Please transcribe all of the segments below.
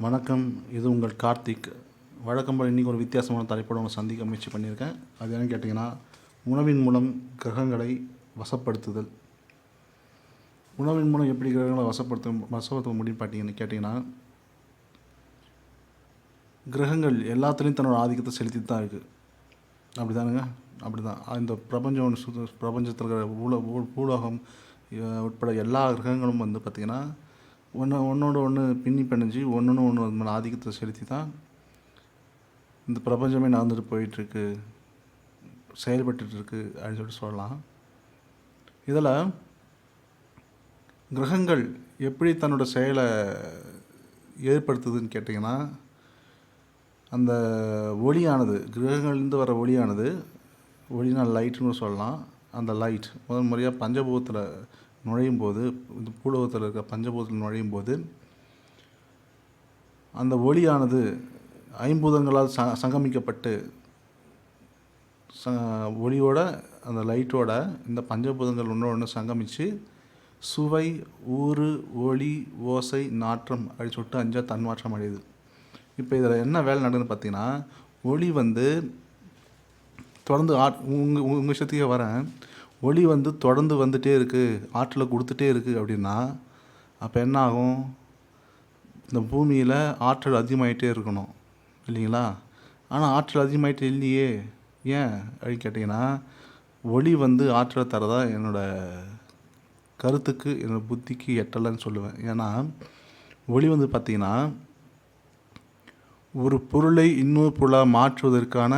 வணக்கம். இது உங்கள் கார்த்திக். வழக்கம் போல் இன்றைக்கி ஒரு வித்தியாசமான தலைப்போடு உங்களை சந்திக்க முயற்சி பண்ணியிருக்கேன். அது என்னன்னு கேட்டிங்கன்னா உணவின் மூலம் கிரகங்களை வசப்படுத்துதல். உணவின் மூலம் எப்படி கிரகங்களை வசப்படுத்த வசப்படுத்த முடியும் பார்த்தீங்கன்னு கேட்டிங்கன்னா கிரகங்கள் எல்லாத்துலேயும் தன்னோட ஆதிக்கத்தை செலுத்தி தான் இருக்குது அப்படி தானுங்க அப்படி தான் இந்த பிரபஞ்சம் சுத்த பிரபஞ்சத்தில் இருக்கிற பூல பூ- பூலோகம் உட்பட எல்லா கிரகங்களும் வந்து பார்த்திங்கன்னா ஒன்று ஒன்றோட ஒன்று பின்னி பிணைஞ்சு ஒன்று ஒன்று மேலே ஆதிக்கத்தை செலுத்தி தான் இந்த பிரபஞ்சமே நடந்துட்டு போயிட்டுருக்கு செயல்பட்டுருக்கு அப்படின்னு சொல்லிட்டு சொல்லலாம். இதில் கிரகங்கள் எப்படி தன்னோட செயலை ஏற்படுத்துதுன்னு கேட்டிங்கன்னா அந்த ஒளியானது கிரகங்கள்லேருந்து வர ஒளியானது ஒளினா லைட்டுன்னு சொல்லலாம். அந்த லைட் முதல் முறையாக பஞ்சபூதத்தில் நுழையும் போது இந்த பூலோகத்தில் இருக்க பஞ்சபூதத்தில் நுழையும் போது அந்த ஒளியானது ஐம்பூதங்களால் ச சங்கமிக்கப்பட்டு ச ஒளியோட அந்த லைட்டோட இந்த பஞ்சபூதங்கள் ஒன்று ஒன்று சங்கமித்து சுவை ஊறு ஒளி ஓசை நாற்றம் அப்படி சொல்லிட்டு அஞ்சா தன்மாற்றம் அடையுது. இப்போ இதில் என்ன வேலை நடக்குதுன்னு பார்த்தீங்கன்னா ஒளி வந்து தொடர்ந்து ஆட் உங்கள் உங்கள் விஷயத்துக்கே வரேன். ஒளி வந்து தொடர்ந்து வந்துட்டே இருக்குது ஆற்றலை கொடுத்துட்டே இருக்குது அப்படின்னா அப்போ என்ன ஆகும் இந்த பூமியில் ஆற்றல் அதிகமாகிட்டே இருக்கணும் இல்லைங்களா? ஆனால் ஆற்றல் அதிகமாகிட்டே இல்லையே. ஏன் அப்படின்னு கேட்டிங்கன்னா ஒளி வந்து ஆற்றலை தரதா என்னோடய கருத்துக்கு என்னோடய புத்திக்கு எட்டலைன்னு சொல்லுவேன். ஏன்னா ஒளி வந்து பார்த்திங்கன்னா ஒரு பொருளை இன்னொரு பொருளாக மாற்றுவதற்கான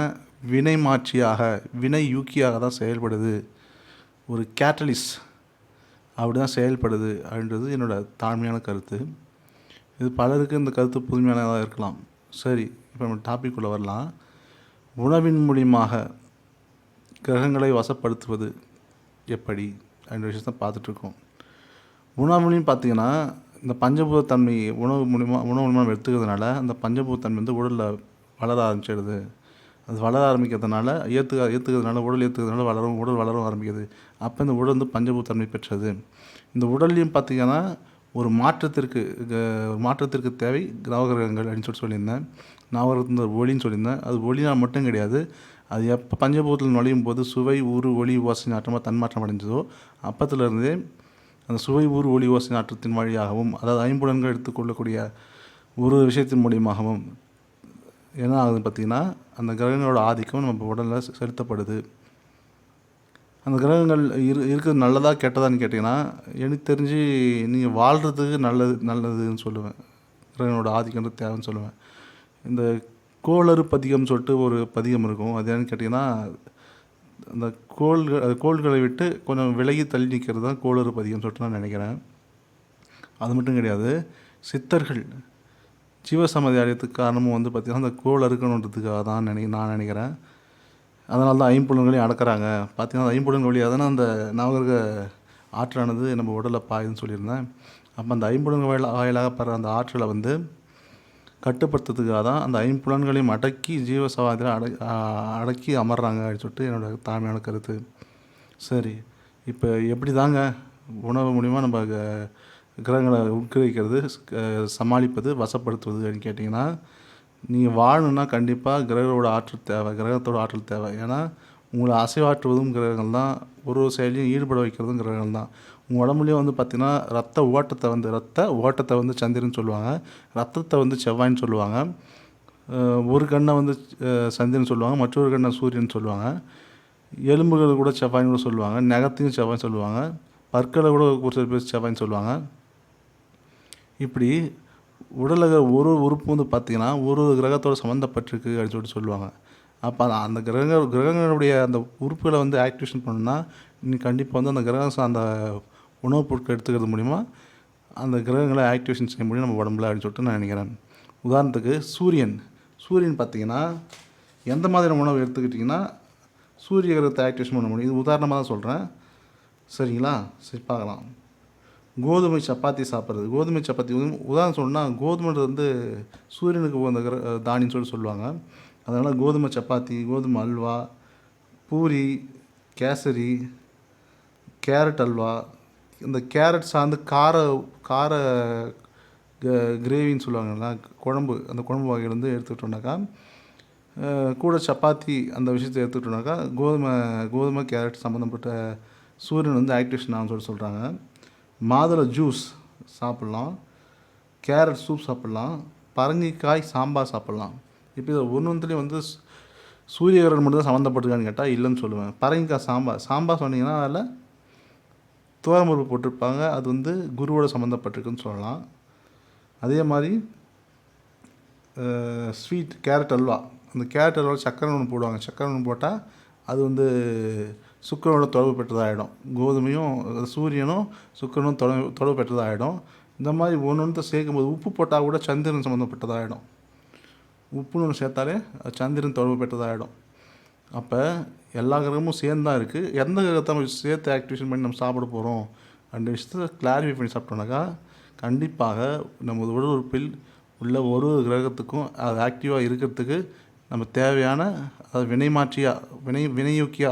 வினை மாற்றியாக வினை யூக்கியாக தான் செயல்படுது. ஒரு கேட்டலிஸ் அப்படி தான் செயல்படுது அப்படின்றது என்னோட தாழ்மையான கருத்து. இது பலருக்கு இந்த கருத்து புதுமையானதாக இருக்கலாம். சரி இப்போ நம்ம டாபிக் உள்ள வரலாம். உணவின் மூலியமாக கிரகங்களை வசப்படுத்துவது எப்படி அப்படின்ற விஷயத்தை பார்த்துட்ருக்கோம். உணவுலையும் பார்த்தீங்கன்னா இந்த பஞ்சபூதத்தன்மை உணவு மூலிமா உணவு மூலிமா எடுத்துக்கிறதுனால அந்த பஞ்சபூதத்தன்மை வந்து உடலில் வளர ஆரம்பிச்சிடுது. அது வளர ஆரம்பிக்கிறதுனால ஏற்றுக்க ஏற்றுக்கிறதுனால உடல் ஏற்றுக்கிறதுனால வளரும் உடல் வளரவும் ஆரம்பிக்குது. அப்போ இந்த உடல் வந்து பஞ்சபூத்தன்மை பெற்றது. இந்த உடல்லையும் பார்த்தீங்கன்னா ஒரு மாற்றத்திற்கு க- மாற்றத்திற்கு தேவை நவகிரகங்கள் அப்படின்னு சொல்லிட்டு சொல்லியிருந்தேன். நவகிரகத்தின் ஒரு ஒளின்னு சொல்லியிருந்தேன். அது ஒளினால் மட்டும் கிடையாது. அது எப்போ பஞ்சபூதத்தில் நுழையும் போது சுவை ஊறு ஒளி ஓசை நாட்டமாக தன்மாற்றம் அடைஞ்சதோ அப்பத்துலேருந்தே அந்த சுவை ஊறு ஒளி ஓசை நாற்றத்தின் வழியாகவும் அதாவது ஐம்புலன்கள் எடுத்துக்கொள்ளக்கூடிய ஒரு விஷயத்தின் மூலியமாகவும் என்ன ஆகுதுன்னு பார்த்தீங்கன்னா அந்த கிரகங்களோட ஆதிக்கம் நம்ம உடலில் செலுத்தப்படுது. அந்த கிரகங்கள் இரு இருக்கிறது நல்லதாக கெட்டதான்னு கேட்டிங்கன்னா எனக்கு தெரிஞ்சு நீங்கள் வாழ்கிறதுக்கு நல்லது நல்லதுன்னு சொல்லுவேன். கிரகங்களோட ஆதிக்கம்ன்றது தேவைன்னு சொல்லுவேன். இந்த கோளறு பதிகம்னு சொல்லிட்டு ஒரு பதிகம் இருக்கும். அது என்னன்னு கேட்டிங்கன்னா அந்த கோள்கள் அது கோள்களை விட்டு கொஞ்சம் விலகி தள்ளி நிற்கிறது தான் கோளறு பதிகம்னு சொல்லிட்டு நான் நினைக்கிறேன். அது மட்டும் கிடையாது சித்தர்கள் ஜீவசமாதி அடையத்துக்கு காரணமும் வந்து பார்த்திங்கன்னா அந்த கோல் அறுக்கணுன்றதுக்காக தான் நினை நான் நினைக்கிறேன். அதனால தான் ஐம்புலன்களையும் அடக்கிறாங்க. பார்த்தீங்கன்னா அந்த ஐம்புலன் வழியாக தானே அந்த நவகிரக ஆற்றலானது நம்ம உடலில் பாயுதுன்னு சொல்லியிருந்தேன். அப்போ அந்த ஐம்புலன் வாயில வாயிலாக பெற அந்த ஆற்றலை வந்து கட்டுப்படுத்துறதுக்காக தான் அந்த ஐம்புலன்களையும் அடக்கி ஜீவசமாதியில் அட அடக்கி அமர்றாங்க அப்படின்னு சொல்லிட்டு என்னோட தாழ்மையான கருத்து. சரி இப்போ எப்படி தாங்க உணவு மூலிமா நம்ம கிரகங்களை உட்கிரகிக்கிறது சமாளிப்பது வசப்படுத்துவது கேட்டிங்கன்னா நீங்கள் வாழணுன்னா கண்டிப்பாக கிரகங்களோட ஆற்றல் தேவை கிரகத்தோட ஆற்றல் தேவை. ஏன்னா உங்களை அசைவாற்றுவதும் கிரகங்கள் தான் ஒரு ஒரு செயலையும் ஈடுபட வைக்கிறதும் கிரகங்கள் தான். உங்கள் உடம்புலேயும் வந்து பார்த்திங்கன்னா ரத்த ஓட்டத்தை வந்து ரத்த ஓட்டத்தை வந்து சந்திரன் சொல்லுவாங்க. ரத்தத்தை வந்து செவ்வாய்ன்னு சொல்லுவாங்க. ஒரு கண்ணை வந்து சந்திரன் சொல்லுவாங்க மற்றொரு கண்ணை சூரியன் சொல்லுவாங்க. எலும்புகள் கூட செவ்வாய்னு கூட சொல்லுவாங்க நகத்தையும் செவ்வாய் சொல்லுவாங்க. பற்களை கூட ஒரு சில பேர் செவ்வாய்னு சொல்லுவாங்க. இப்படி உடலில் ஒரு உறுப்பு வந்து பார்த்திங்கன்னா ஒரு ஒரு கிரகத்தோட சம்மந்தப்பட்டிருக்கு அப்படின்னு சொல்லிட்டு சொல்லுவாங்க. அப்போ அந்த கிரக கிரகங்களுடைய அந்த உறுப்புகளை வந்து ஆக்டிவேஷன் பண்ணணும்னா நீ கண்டிப்பாக வந்து அந்த கிரகம் அந்த உணவுப் பொருட்கள் எடுத்துக்கிறது மூலிமா அந்த கிரகங்களை ஆக்டிவேஷன் செய்ய முடியும் நம்ம உடம்புல அப்படின்னு சொல்லிட்டு நான் நினைக்கிறேன். உதாரணத்துக்கு சூரியன். சூரியன் பார்த்திங்கன்னா எந்த மாதிரி உணவு எடுத்துக்கிட்டிங்கன்னா சூரிய கிரகத்தை ஆக்டிவேஷன் பண்ண முடியும். இது உதாரணமாக தான் சொல்கிறேன் சரிங்களா? சரி பார்க்கலாம். கோதுமை சப்பாத்தி சாப்பிட்றது. கோதுமை சப்பாத்தி உதாரணம் சொன்னால் கோதுமைன்றது வந்து சூரியனுக்கு உகந்த கிர சொல்லி சொல்லுவாங்க. அதனால் கோதுமை சப்பாத்தி கோதுமை அல்வா பூரி கேசரி கேரட் அல்வா இந்த கேரட் சார்ந்து கார கார க கிரேவின்னு சொல்லுவாங்கல்ல குழம்பு அந்த குழம்பு வகையிலேருந்து எடுத்துக்கிட்டோம்னாக்கா கூட சப்பாத்தி அந்த விஷயத்தை எடுத்துக்கிட்டோம்னாக்கா கோதுமை கோதுமை கேரட் சம்மந்தப்பட்ட சூரியன் வந்து ஆக்டிவேஷன் ஆகும்னு சொல்லி சொல்கிறாங்க மாதுளை ஜூஸ் சாப்பிட்லாம். கேரட் சூப் சாப்பிட்லாம். பரங்கிக்காய் சாம்பார் சாப்பிட்லாம். இப்போ இதை ஒன்று ஒன்றுலேயும் வந்து சு- சூரிய கிரகணம் மட்டும் தான் சம்மந்தப்பட்டிருக்கான்னு கேட்டால் இல்லைன்னு சொல்லுவேன். பரங்கிக்காய் சாம்பார் சாம்பார் சொன்னீங்கன்னா அதில் துவரம்பருப்பு போட்டிருப்பாங்க. அது வந்து குருவோட சம்மந்தப்பட்டிருக்குன்னு சொல்லலாம். அதே மாதிரி ஸ்வீட் கேரட் அல்வா. அந்த கேரட் அல்வா சக்கரை ஒன்று போடுவாங்க. சக்கரை ஒன்று போட்டால் அது வந்து சுக்கரனோட தொடர்பு பெற்றதாகிடும் கோதுமையும் சூரியனும் சுக்கரனும் தொடர்பு தொடர்பு பெற்றதாகிடும் இந்த மாதிரி ஒன்று ஒன்று சேர்க்கும்போது உப்பு போட்டால் கூட சந்திரன் சம்மந்தப்பட்டதாகிடும் உப்புன்னு ஒன்று சேர்த்தாலே அது சந்திரன் தொடர்பு பெற்றதாகிடும் அப்போ எல்லா கிரகமும் சேர்ந்து தான் இருக்குது எந்த கிரகத்தை நம்ம சேர்த்து ஆக்டிவேஷன் பண்ணி நம்ம சாப்பிட போகிறோம் அந்த விஷயத்தை கிளாரிஃபை பண்ணி சாப்பிட்டோம்னாக்கா கண்டிப்பாக நமது உடல் உறுப்பில் உள்ள ஒரு ஒரு கிரகத்துக்கும் அது ஆக்டிவாக இருக்கிறதுக்கு நம்ம தேவையான அதாவது வினைமாற்றியா வினை வினையூக்கியா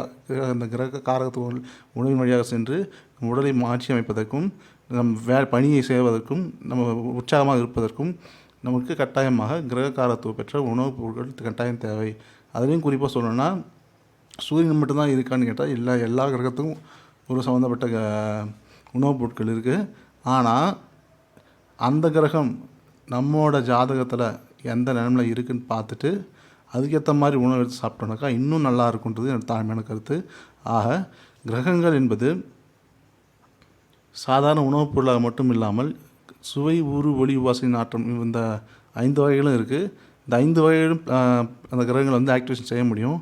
அந்த கிரக காரகத்துவ உணவின் வழியாக சென்று நம் உடலை மாற்றி அமைப்பதற்கும் நம் வே பணியை செய்வதற்கும் நம்ம உற்சாகமாக இருப்பதற்கும் நமக்கு கட்டாயமாக கிரக காரத்துவம் பெற்ற உணவுப் பொருட்கள் கட்டாயம் தேவை. அதுலேயும் குறிப்பாக சொல்லணும்னா சூரியன் மட்டும்தான் இருக்கான்னு கேட்டால் இல்லை எல்லா கிரகத்துக்கும் ஒரு சம்மந்தப்பட்ட க- உணவுப் பொருட்கள் இருக்குது ஆனால் அந்த கிரகம் நம்மளோட ஜாதகத்தில் எந்த நிலமில் இருக்குன்னு பார்த்துட்டு அதுக்கேற்ற மாதிரி உணவு எடுத்து சாப்பிட்டோம்னாக்கா இன்னும் நல்லா இருக்குன்றது எனக்கு தாழ்மையான கருத்து. ஆக கிரகங்கள் என்பது சாதாரண உணவுப் பொருளாக மட்டும் இல்லாமல் சுவை ஊறு ஒளி வாசனை நாட்டம் இந்த ஐந்து வகைகளும் இருக்குது இந்த ஐந்து வகைகளும் அந்த கிரகங்கள் வந்து ஆக்டிவேஷன் செய்ய முடியும்.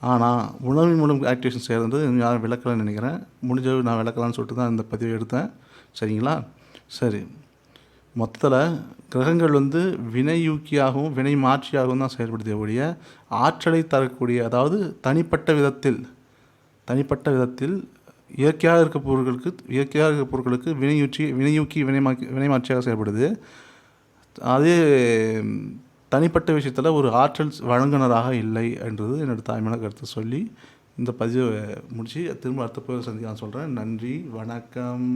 ஆனால் உணவின் மூலம் ஆக்டிவேஷன் செய்கிறது யாரும் விளக்கலன்னு நினைக்கிறேன். முடிஞ்சளவு நான் விளக்கலான்னு சொல்லிட்டு தான் இந்த பதிவை எடுத்தேன். சரிங்களா? சரி. மொத்தத்தில் கிரகங்கள் வந்து வினையூக்கியாகவும் வினை மாற்றியாகவும் தான் செயல்படுதே ஒழிய ஆற்றலை தரக்கூடிய அதாவது தனிப்பட்ட விதத்தில் தனிப்பட்ட விதத்தில் இயற்கையாக இருக்க பொருட்களுக்கு இயற்கையாக இருக்க பொருட்களுக்கு வினையூற்றி வினையூக்கி வினைமாக்கி வினைமாற்றியாக செயல்படுது. அதே தனிப்பட்ட விஷயத்தில் ஒரு ஆற்றல் வழங்குனராக இல்லை என்றது என்னோடய தாய்மையான கருத்தை சொல்லி இந்த பதிவை முடித்து திரும்ப அடுத்த போய் சந்திக்க நான் சொல்கிறேன் நன்றி. வணக்கம்.